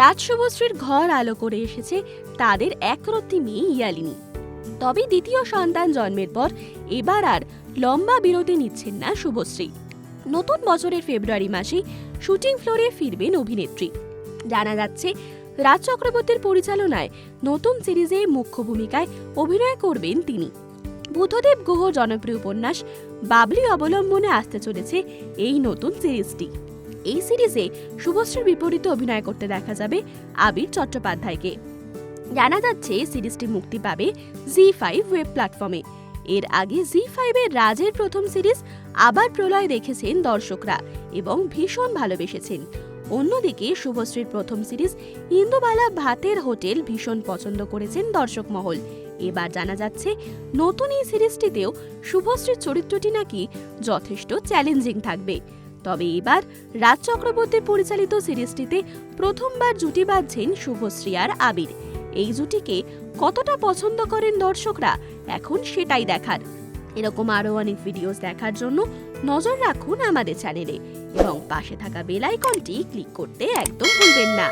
রাজ শুভশ্রীর ঘর আলো করে এসেছে তাদের একরত্তি মেয়ে ইয়ালিনী। তবে দ্বিতীয় সন্তান জন্মের পর এবার আর লম্বা বিরতি নিচ্ছেন না শুভশ্রী। নতুন বছরের ফেব্রুয়ারি মাসে শুটিং ফ্লোরে ফিরবেন অভিনেত্রী। জানা যাচ্ছে, রাজ চক্রবর্তীর পরিচালনায় নতুন সিরিজে মুখ্য ভূমিকায় অভিনয় করবেন তিনি। বুদ্ধদেব গুহ জনপ্রিয় উপন্যাস বাবলি অবলম্বনে আসতে চলেছে এই নতুন সিরিজটি। এই সিরিজে শুভশ্রীর বিপরীতে অভিনয় করতে দেখা যাবে আবির চট্টোপাধ্যায়কে। জানা যাচ্ছে সিরিজটি মুক্তি পাবে জি ফাইভ ওয়েব প্ল্যাটফর্মে এর আগে জি ফাইভের রাজের প্রথম সিরিজ আবার প্রলয় দেখেছেন দর্শকরা এবং ভীষণ ভালোবেসেছেন। অন্যদিকে শুভশ্রীর প্রথম সিরিজ ইন্দুবালা ভাতের হোটেল ভীষণ পছন্দ করেছেন দর্শক মহল। এবার জানা যাচ্ছে নতুন এই সিরিজটিতেও শুভশ্রীর চরিত্রটি নাকি যথেষ্ট চ্যালেঞ্জিং থাকবে। তবে এবার রাজ চক্রবর্তীর পরিচালিত সিরিজটিতে প্রথমবার জুটি বাঁধছেন শুভশ্রী আর আবির। এই জুটিকে কতটা পছন্দ করেন দর্শকরা, এখন সেটাই দেখার। এরকম আরও অনেক ভিডিওস দেখার জন্য নজর রাখুন আমাদের চ্যানেলে এবং পাশে থাকা বেল আইকনটি ক্লিক করতে একদম ভুলবেন না।